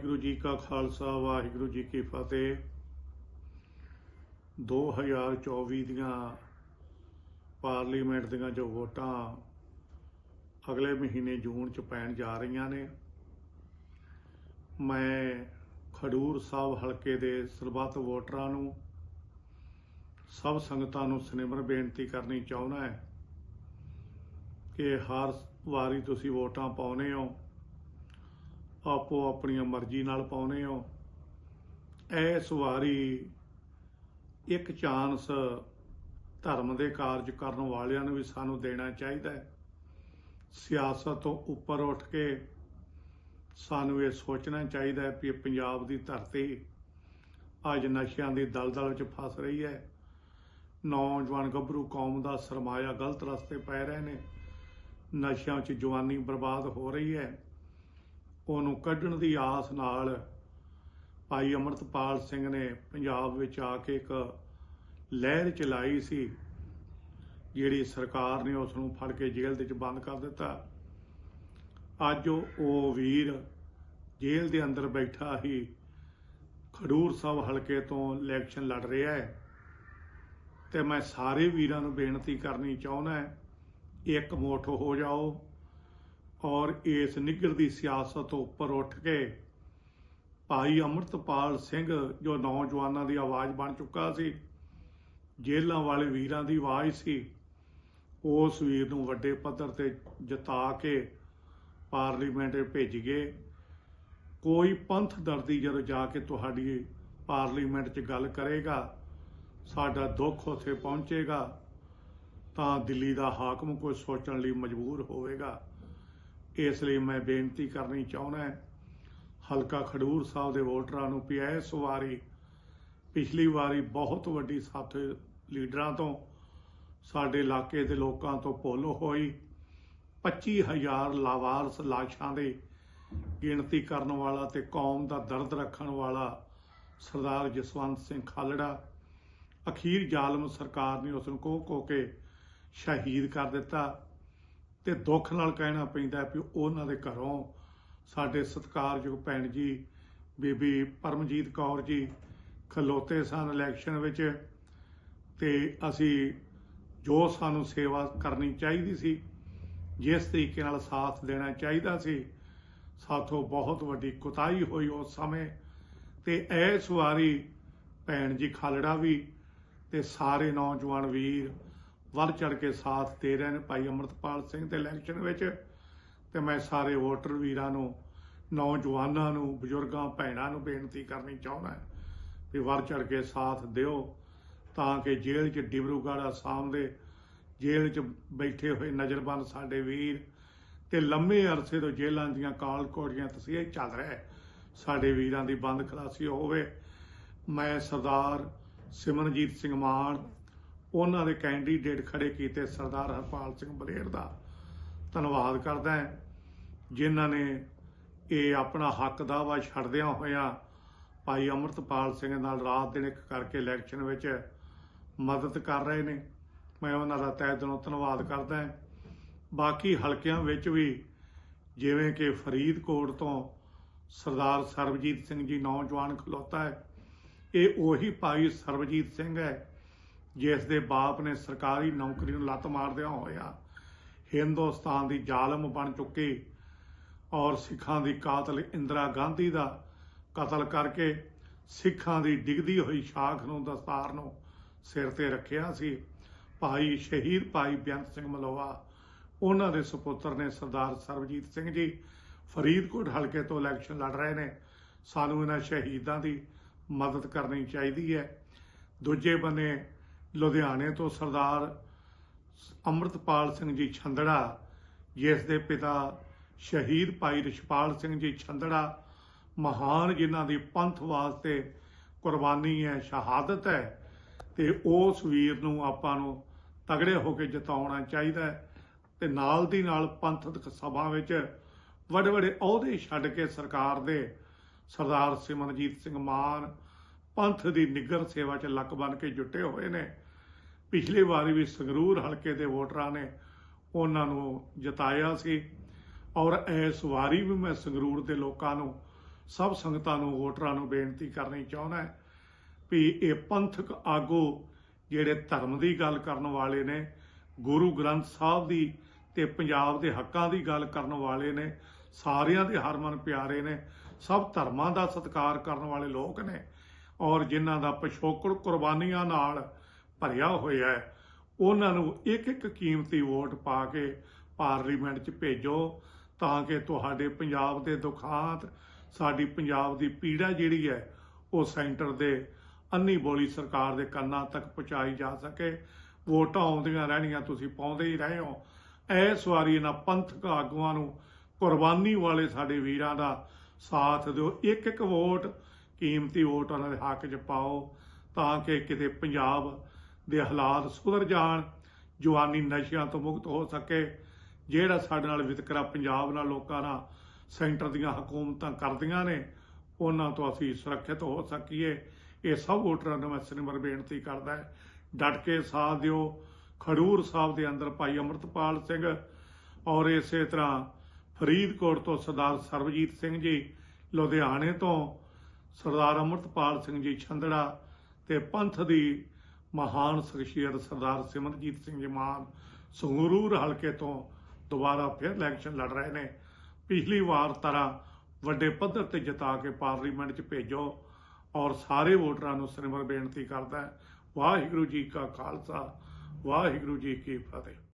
ਵਾਹਿਗੁਰੂ ਜੀ ਕਾ ਖਾਲਸਾ, ਵਾਹਿਗੁਰੂ ਜੀ ਕੀ ਫਤਿਹ। 2024 ਦੀਆਂ ਪਾਰਲੀਮੈਂਟ ਦੀਆਂ ਜੋ ਵੋਟਾਂ ਅਗਲੇ ਮਹੀਨੇ ਜੂਨ ਚ ਪੈਣ ਜਾ ਰਹੀਆਂ ਨੇ, ਮੈਂ ਖਡੂਰ ਸਾਹਿਬ ਹਲਕੇ ਦੇ ਸਰਬੱਤ ਵੋਟਰਾਂ ਨੂੰ ਸਭ ਸੰਗਤਾਂ ਨੂੰ ਸਨਿਮਰ ਬੇਨਤੀ ਕਰਨੀ ਚਾਹੁੰਦਾ ਹੈ ਕਿ ਹਰ ਵਾਰੀ ਤੁਸੀਂ ਵੋਟਾਂ ਪਾਉਨੇ ਹੋ ਆਪੋ ਆਪਣੀਆਂ ਮਰਜ਼ੀ ਨਾਲ ਪਾਉਨੇ ਹੋ। ਇਸ ਵਾਰੀ ਇੱਕ ਚਾਂਸ ਧਰਮ ਦੇ ਕਾਰਜ ਕਰਨ ਵਾਲਿਆਂ ਨੂੰ ਵੀ ਸਾਨੂੰ ਦੇਣਾ ਚਾਹੀਦਾ ਹੈ। ਸਿਆਸਤ ਤੋਂ ਉੱਪਰ ਉੱਠ ਕੇ ਸਾਨੂੰ ਇਹ ਸੋਚਣਾ ਚਾਹੀਦਾ ਹੈ ਕਿ ਪੰਜਾਬ ਦੀ ਧਰਤੀ ਅੱਜ ਨਸ਼ਿਆਂ ਦੀ ਦਲਦਲ ਵਿੱਚ ਫਸ ਰਹੀ ਹੈ। ਨੌਜਵਾਨ ਗੱਭਰੂ ਕੌਮ ਦਾ ਸਰਮਾਇਆ ਗਲਤ ਰਸਤੇ ਪੈ ਰਹੇ ਨੇ। ਨਸ਼ਿਆਂ 'ਚ ਜਵਾਨੀ ਬਰਬਾਦ ਹੋ ਰਹੀ ਹੈ। ਉਹਨੂੰ ਕੱਢਣ ਦੀ ਆਸ ਨਾਲ ਭਾਈ ਅਮਰਤਪਾਲ ਸਿੰਘ ਨੇ ਪੰਜਾਬ ਵਿੱਚ ਆ ਕੇ ਇੱਕ ਲਹਿਰ ਚਲਾਈ ਸੀ, ਜਿਹੜੀ ਸਰਕਾਰ ਨੇ ਉਸ ਨੂੰ ਫੜ ਕੇ ਜੇਲ੍ਹ ਦੇ ਵਿੱਚ ਬੰਦ ਕਰ ਦਿੱਤਾ। ਅੱਜ ਉਹ ਵੀਰ ਜੇਲ੍ਹ ਦੇ ਅੰਦਰ ਬੈਠਾ ਹੀ ਖਡੂਰ ਸਾਹਿਬ ਹਲਕੇ ਤੋਂ ਇਲੈਕਸ਼ਨ ਲੜ ਰਿਹਾ ਹੈ। ਤੇ ਮੈਂ ਸਾਰੇ ਵੀਰਾਂ ਨੂੰ ਬੇਨਤੀ ਕਰਨੀ ਚਾਹੁੰਦਾ ਇੱਕ ਮੁੱਠ ਹੋ ਜਾਓ। ਔਰ ਇਸ ਨਿੱਗਰ ਦੀ ਸਿਆਸਤ ਉੱਪਰ ਉੱਠ ਕੇ ਭਾਈ ਅਮਰਤਪਾਲ ਸਿੰਘ ਜੋ ਨੌਜਵਾਨਾਂ ਦੀ ਆਵਾਜ਼ ਬਣ ਚੁੱਕਾ ਸੀ ਜੇਲਾਂ ਵਾਲੇ ਵੀਰਾਂ ਦੀ ਆਵਾਜ਼ ਸੀ, ਉਸ ਵੀਰ ਨੂੰ ਵੱਡੇ ਪੱਧਰ ਤੇ ਜਿਤਾ ਕੇ ਪਾਰਲੀਮੈਂਟ ਵਿੱਚ ਭੇਜ ਗਏ। ਕੋਈ ਪੰਥ ਦਰਦੀ ਜਦੋਂ ਜਾ ਕੇ ਤੁਹਾਡੀ ਪਾਰਲੀਮੈਂਟ 'ਚ ਗੱਲ ਕਰੇਗਾ, ਸਾਡਾ ਦੁੱਖ ਉੱਥੇ ਪਹੁੰਚੇਗਾ, ਤਾਂ ਦਿੱਲੀ ਦਾ ਹਾਕਮ ਕੋਈ ਸੋਚਣ ਲਈ ਮਜਬੂਰ ਹੋਵੇਗਾ। ਇਸ ਲਈ ਮੈਂ ਬੇਨਤੀ ਕਰਨੀ ਚਾਹੁੰਦਾ ਹਲਕਾ ਖਡੂਰ ਸਾਹਿਬ ਦੇ ਵੋਟਰਾਂ ਨੂੰ ਵੀ ਇਸ ਵਾਰੀ, ਪਿਛਲੀ ਵਾਰੀ ਬਹੁਤ ਵੱਡੀ ਸਾਥ ਲੀਡਰਾਂ ਤੋਂ ਸਾਡੇ ਇਲਾਕੇ ਦੇ ਲੋਕਾਂ ਤੋਂ ਭੁੱਲ ਹੋਈ। 25000 ਲਾਵਾਰਸ ਲਾਸ਼ਾਂ ਦੇ ਗਿਣਤੀ ਕਰਨ ਵਾਲਾ ਤੇ ਕੌਮ ਦਾ ਦਰਦ ਰੱਖਣ ਵਾਲਾ ਸਰਦਾਰ ਜਸਵੰਤ ਸਿੰਘ ਖਾਲੜਾ, ਅਖੀਰ ਜ਼ਾਲਮ ਸਰਕਾਰ ਨੇ ਉਸ ਨੂੰ ਕੋਹ ਕੋ ਕੇ ਸ਼ਹੀਦ ਕਰ ਦਿੱਤਾ। ਤੇ ਦੁੱਖ ਨਾਲ ਕਹਿਣਾ ਪੈਂਦਾ ਵੀ ਉਹਨਾਂ ਦੇ ਘਰੋਂ ਸਾਡੇ ਸਤਿਕਾਰਯੋਗ ਭੈਣ ਜੀ, ਬੀਬੀ ਪਰਮਜੀਤ ਕੌਰ ਜੀ ਖਲੋਤੇ ਸਨ ਇਲੈਕਸ਼ਨ ਵਿੱਚ ਤੇ ਅਸੀਂ ਜੋ ਸਾਨੂੰ ਸੇਵਾ ਕਰਨੀ ਚਾਹੀਦੀ ਸੀ, ਜਿਸ ਤਰੀਕੇ ਨਾਲ ਸਾਥ ਦੇਣਾ ਚਾਹੀਦਾ ਸੀ, ਸਾਥੋਂ ਬਹੁਤ ਵੱਡੀ ਕੁਤਾਹੀ ਹੋਈ ਉਸ ਸਮੇਂ ਤੇ ਇਸ ਵਾਰੀ ਭੈਣ ਜੀ ਖਾਲੜਾ ਵੀ ਤੇ ਸਾਰੇ ਨੌਜਵਾਨ ਵੀਰ ਵੱਧ ਚੜ ਕੇ ਸਾਥ ਦੇ ਰਹੇ ਨੇ ਭਾਈ ਅਮਰਤਪਾਲ ਸਿੰਘ ਦੇ ਇਲੈਕਸ਼ਨ ਵਿੱਚ। ਤੇ ਮੈਂ ਸਾਰੇ ਵੋਟਰ ਵੀਰਾਂ ਨੂੰ, ਨੌਜਵਾਨਾਂ ਨੂੰ, ਬਜ਼ੁਰਗਾਂ, ਭੈਣਾਂ ਨੂੰ ਬੇਨਤੀ ਕਰਨੀ ਚਾਹੁੰਦਾ ਵੀ ਵੱਧ ਚੜ ਕੇ ਸਾਥ ਦਿਓ ਤਾਂ ਕਿ ਜੇਲ੍ਹ 'ਚ ਡਿਬਰੂਗੜ੍ਹ ਆਸਾਮ ਦੇ ਜੇਲ੍ਹ 'ਚ ਬੈਠੇ ਹੋਏ ਨਜ਼ਰਬੰਦ ਸਾਡੇ ਵੀਰ ਤੇ ਲੰਮੇ ਅਰਸੇ ਤੋਂ ਜੇਲ੍ਹਾਂ ਦੀਆਂ ਕਾਲ ਕੋੜੀਆਂ ਤਸਵੀਰਾਂ ਚੱਲ ਰਿਹਾ ਸਾਡੇ ਵੀਰਾਂ ਦੀ ਬੰਦ ਖਲਾਸੀ ਹੋਵੇ। ਮੈਂ ਸਰਦਾਰ ਸਿਮਰਨਜੀਤ ਸਿੰਘ ਮਾਨ ਉਹਨਾਂ ਦੇ ਕੈਂਡੀਡੇਟ ਖੜੇ ਕੀਤੇ ਸਰਦਾਰ ਹਰਪਾਲ ਸਿੰਘ ਬਲੇਰ ਦਾ ਧੰਨਵਾਦ ਕਰਦਾ ਹਾਂ, ਜਿਨ੍ਹਾਂ ਨੇ ਇਹ ਆਪਣਾ ਹੱਕ ਦਾਵਾ ਛੱਡਦਿਆਂ ਹੋਇਆਂ ਭਾਈ ਅਮਰਤਪਾਲ ਸਿੰਘ ਨਾਲ ਰਾਤ ਦਿਨ ਇੱਕ ਕਰਕੇ ਇਲੈਕਸ਼ਨ ਵਿੱਚ ਮਦਦ ਕਰ ਰਹੇ ਨੇ। ਮੈਂ ਉਹਨਾਂ ਦਾ ਤਹਿ ਦਿਲੋਂ ਧੰਨਵਾਦ ਕਰਦਾ ਹਾਂ। ਬਾਕੀ ਹਲਕਿਆਂ ਵਿੱਚ ਵੀ ਜਿਵੇਂ ਕਿ ਫਰੀਦਕੋਟ ਤੋਂ ਸਰਦਾਰ ਸਰਬਜੀਤ ਸਿੰਘ ਜੀ ਨੌਜਵਾਨ ਖਲੋਤਾ ਹੈ, ਇਹ ਉਹੀ ਭਾਈ ਸਰਬਜੀਤ ਸਿੰਘ ਹੈ ਜਿਸ ਦੇ ਬਾਪ ਨੇ ਸਰਕਾਰੀ ਨੌਕਰੀ ਨੂੰ ਲੱਤ ਮਾਰਦਿਆਂ ਹੋਇਆ ਹਿੰਦੁਸਤਾਨ ਦੀ ਜ਼ਾਲਮ ਬਣ ਚੁੱਕੀ ਔਰ ਸਿੱਖਾਂ ਦੀ ਕਾਤਲ ਇੰਦਰਾ ਗਾਂਧੀ ਦਾ ਕਤਲ ਕਰਕੇ ਸਿੱਖਾਂ ਦੀ ਡਿੱਗਦੀ ਹੋਈ ਸ਼ਾਖ ਨੂੰ ਦਸਤਾਰ ਨੂੰ ਸਿਰ ਤੇ ਰੱਖਿਆ ਸੀ। ਭਾਈ ਸ਼ਹੀਦ ਭਾਈ ਬੇਅੰਤ ਸਿੰਘ ਮਲੋਆ ਉਹਨਾਂ ਦੇ ਸੁਪੁੱਤਰ ਨੇ ਸਰਦਾਰ ਸਰਬਜੀਤ ਸਿੰਘ ਜੀ ਫਰੀਦਕੋਟ ਹਲਕੇ ਤੋਂ ਇਲੈਕਸ਼ਨ ਲੜ ਰਹੇ ਨੇ। ਸਾਨੂੰ ਇਹਨਾਂ ਸ਼ਹੀਦਾਂ ਦੀ ਮਦਦ ਕਰਨੀ ਚਾਹੀਦੀ ਹੈ। ਦੂਜੇ ਬੰਨੇ ਲੁਧਿਆਣੇ ਤੋਂ ਸਰਦਾਰ ਅੰਮ੍ਰਿਤਪਾਲ ਸਿੰਘ ਜੀ ਛੰਦੜਾ, ਜਿਸ ਦੇ ਪਿਤਾ ਸ਼ਹੀਦ ਭਾਈ ਰਿਸ਼ਪਾਲ ਸਿੰਘ ਜੀ ਛੰਦੜਾ ਮਹਾਨ ਜਿਨ੍ਹਾਂ ਦੀ ਪੰਥ ਵਾਸਤੇ ਕੁਰਬਾਨੀ ਹੈ, ਸ਼ਹਾਦਤ ਹੈ, ਤੇ ਉਸ ਵੀਰ ਨੂੰ ਆਪਾਂ ਨੂੰ ਤਗੜੇ ਹੋ ਕੇ ਜਿਤਾਉਣਾ ਚਾਹੀਦਾ ਹੈ ਤੇ ਨਾਲ ਦੀ ਨਾਲ ਪੰਥਕ ਸਭਾ ਵਿੱਚ ਵੱਡੇ ਵੱਡੇ ਅਹੁਦੇ ਛੱਡ ਕੇ ਸਰਕਾਰ ਦੇ ਸਰਦਾਰ ਸਿਮਰਜੀਤ ਸਿੰਘ ਮਾਨ ਪੰਥ ਦੀ ਨਿੱਗਰ ਸੇਵਾ 'ਚ ਲੱਕ ਬਨ ਕੇ ਜੁਟੇ ਹੋਏ ਨੇ। ਪਿਛਲੀ ਵਾਰੀ ਵੀ ਸੰਗਰੂਰ ਹਲਕੇ ਦੇ ਵੋਟਰਾਂ ਨੇ ਉਹਨਾਂ ਨੂੰ ਜਿਤਾਇਆ ਸੀ ਔਰ ਇਸ ਵਾਰੀ ਵੀ ਮੈਂ ਸੰਗਰੂਰ ਦੇ ਲੋਕਾਂ ਨੂੰ, ਸਭ ਸੰਗਤਾਂ ਨੂੰ, ਵੋਟਰਾਂ ਨੂੰ ਬੇਨਤੀ ਕਰਨੀ ਚਾਹੁੰਦਾ ਵੀ ਇਹ ਪੰਥਕ ਆਗੂ ਜਿਹੜੇ ਧਰਮ ਦੀ ਗੱਲ ਕਰਨ ਵਾਲੇ ਨੇ, ਗੁਰੂ ਗ੍ਰੰਥ ਸਾਹਿਬ ਦੀ ਤੇ ਪੰਜਾਬ ਦੇ ਹੱਕਾਂ ਦੀ ਗੱਲ ਕਰਨ ਵਾਲੇ ਨੇ, ਸਾਰਿਆਂ ਦੇ ਹਰਮਨ ਪਿਆਰੇ ਨੇ, ਸਭ ਧਰਮਾਂ ਦਾ ਸਤਿਕਾਰ ਕਰਨ ਵਾਲੇ ਲੋਕ ਨੇ ਔਰ ਜਿਨ੍ਹਾਂ ਦਾ ਪਿਛੋਕੜ ਕੁਰਬਾਨੀਆਂ ਨਾਲ ਭਰਿਆ ਹੋਇਆ ਹੈ। ਉਹਨਾਂ ਨੂੰ ਇੱਕ ਇੱਕ ਕੀਮਤੀ ਵੋਟ ਪਾ ਕੇ ਪਾਰਲੀਮੈਂਟ 'ਚ ਭੇਜੋ ਤਾਂ ਕਿ ਤੁਹਾਡੇ ਪੰਜਾਬ ਦੇ ਦੁਖਾਂਤ, ਸਾਡੀ ਪੰਜਾਬ ਦੀ ਪੀੜਾ ਜਿਹੜੀ ਹੈ, ਉਹ ਸੈਂਟਰ ਦੇ ਅੰਨੀ ਬੋਲੀ ਸਰਕਾਰ ਦੇ ਕੰਨਾਂ ਤੱਕ ਪਹੁੰਚਾਈ ਜਾ ਸਕੇ। ਵੋਟਾਂ ਆਉਂਦੀਆਂ ਰਹਿਣੀਆਂ, ਤੁਸੀਂ ਪਾਉਂਦੇ ਹੀ ਰਹੇ ਹੋ। ਇਸ ਵਾਰੀ ਇਹਨਾਂ ਪੰਥਕ ਆਗੂਆਂ ਨੂੰ ਕੁਰਬਾਨੀ ਵਾਲੇ ਸਾਡੇ ਵੀਰਾਂ ਦਾ ਸਾਥ ਦਿਓ। ਇੱਕ ਇੱਕ ਵੋਟ, ਕੀਮਤੀ ਵੋਟ ਉਹਨਾਂ ਦੇ ਹੱਕ 'ਚ ਪਾਓ ਤਾਂ ਕਿ ਕਿਤੇ ਪੰਜਾਬ ਦੇ ਹਾਲਾਤ ਸੁਧਰ ਜਾਣ, ਜਵਾਨੀ ਨਸ਼ਿਆਂ ਤੋਂ ਮੁਕਤ ਹੋ ਸਕੇ, ਜਿਹੜਾ ਸਾਡੇ ਨਾਲ ਵਿਤਕਰਾ ਪੰਜਾਬ ਨਾਲ ਲੋਕਾਂ ਨਾਲ ਸੈਂਟਰ ਦੀਆਂ ਹਕੂਮਤਾਂ ਕਰਦੀਆਂ ਨੇ, ਉਹਨਾਂ ਤੋਂ ਅਸੀਂ ਸੁਰੱਖਿਅਤ ਹੋ ਸਕੀਏ। ਇਹ ਸਭ ਵੋਟਰਾਂ ਨੂੰ ਮੈਂ ਸਿਨਮਰ ਬੇਨਤੀ ਕਰਦਾ ਹੈ। ਡਟ ਕੇ ਸਾਥ ਦਿਓ। ਖਡੂਰ ਸਾਹਿਬ ਦੇ ਅੰਦਰ ਭਾਈ ਅਮਰਤਪਾਲ ਸਿੰਘ ਔਰ ਇਸੇ ਤਰ੍ਹਾਂ ਫਰੀਦਕੋਟ ਤੋਂ ਸਰਦਾਰ ਸਰਬਜੀਤ ਸਿੰਘ ਜੀ, ਲੁਧਿਆਣੇ ਤੋਂ ਸਰਦਾਰ ਅਮਰਤਪਾਲ ਸਿੰਘ ਜੀ ਛੰਦੜਾ ਤੇ ਪੰਥ ਦੀ ਮਹਾਨ ਸ਼ਖਸੀਅਤ ਸਰਦਾਰ ਸਿਮਰਜੀਤ ਸਿੰਘ ਜੀ ਮਾਨ ਸੰਗਰੂਰ ਹਲਕੇ ਤੋਂ ਦੁਬਾਰਾ ਫਿਰ ਇਲੈਕਸ਼ਨ ਲੜ ਰਹੇ ਨੇ। ਪਿਛਲੀ ਵਾਰ ਤਰ੍ਹਾਂ ਵੱਡੇ ਪੱਧਰ ਤੇ ਜਿਤਾ ਕੇ ਪਾਰਲੀਮੈਂਟ 'ਚ ਭੇਜੋ ਔਰ ਸਾਰੇ ਵੋਟਰਾਂ ਨੂੰ ਸਿਮਰ ਬੇਨਤੀ ਕਰਦਾ ਵਾਹਿਗੁਰੂ ਜੀ ਕਾ ਖਾਲਸਾ, ਵਾਹਿਗੁਰੂ ਜੀ ਕੀ ਫਤਿਹ।